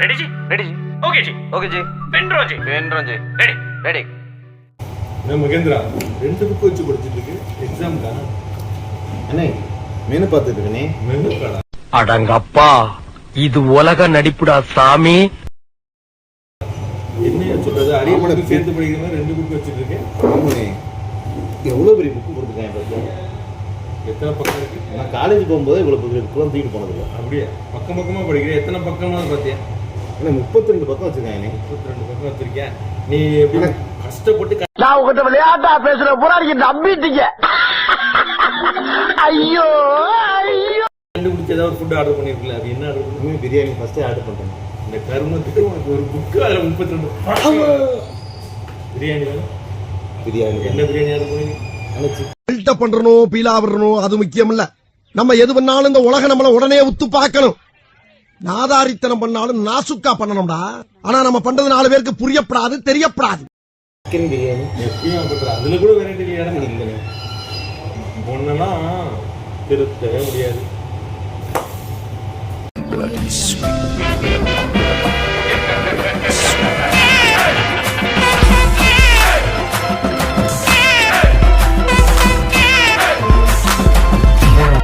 Ready ji ready ji okay ji okay ji வென்றோம் ji வேண்டுறோம் ji ready ready என்ன மகேந்திரா ரெண்டு book வச்சு படிச்சுட்டு இருக்கு. எக்ஸாம்க்கா அண்ணே மெனு பார்த்துட்டு இருக்கனே. மெனு கார்டா அடங்கப்பா இது உலக நடிப்புடா சாமி. என்னையா சொல்றது? அரியப்படத்துக்கு சேர்த்து படிக்கிற மாதிரி ரெண்டு புக் வச்சுட்டு இருக்கேன். ஆமாண்ணே. எவ்வளோ பெரிய புக்கு கொடுத்துருக்கேன் இப்போ எத்தனை பக்கம் இருக்கு? நான் காலேஜ் போகும்போது இவ்வளோ பெரிய புக்கெலாம் தூக்கிட்டு போனதில்லை. அப்படியே? பக்கம் பக்கமா படிக்கிறேன் எத்தனை பக்கமா பாத்தியா அண்ணே முப்பத்தி ரெண்டு பக்கம் வச்சுருக்கேன் முப்பத்தி ரெண்டு பக்கம் வச்சிருக்கேன் நீ எப்படி கஷ்டப்பட்டு நான் உங்ககிட்ட விளையாட்டா பேசுற பூரா நீங்க நம்பிட்டீங்க ஐயோ ஐயோ. கண்டுபிடிச்ச ஏதாவது ஃபுட் ஆர்டர் பண்ணிருக்கல அது என்ன ஆர்டர் பண்ணி பிரியாணி ஃபஸ்ட்டே ஆர்டர் பண்ணிட்டேன் இந்த கருமத்துக்கு உனக்கு ஒரு புக்கு அதில் முப்பத்தி ரெண்டு பிரியாணி பிரியாணி என்ன பிரியாணி ஆர்டர் பண்ணி பில்டப் பண்றணும் பீலா விடணும் அது முக்கியம் இல்ல. நம்ம எது பண்ணாலும் இந்த உலகம் நம்மள உடனே உத்து பார்க்கணும். நாதாரித்தனம் பண்ணாலும் நாசுக்கா பண்ணணும்டா. ஆனா நம்ம பண்றது நாலு பேருக்கு புரியப்படாது தெரியப்படாது. சிக்கன் பிரியாணி எப்பயும் பண்ற அதுல கூட வெரைட்டி இல்லையா இல்லைண்ணே ஒன்னெல்லாம் திருத்தவே முடியாது.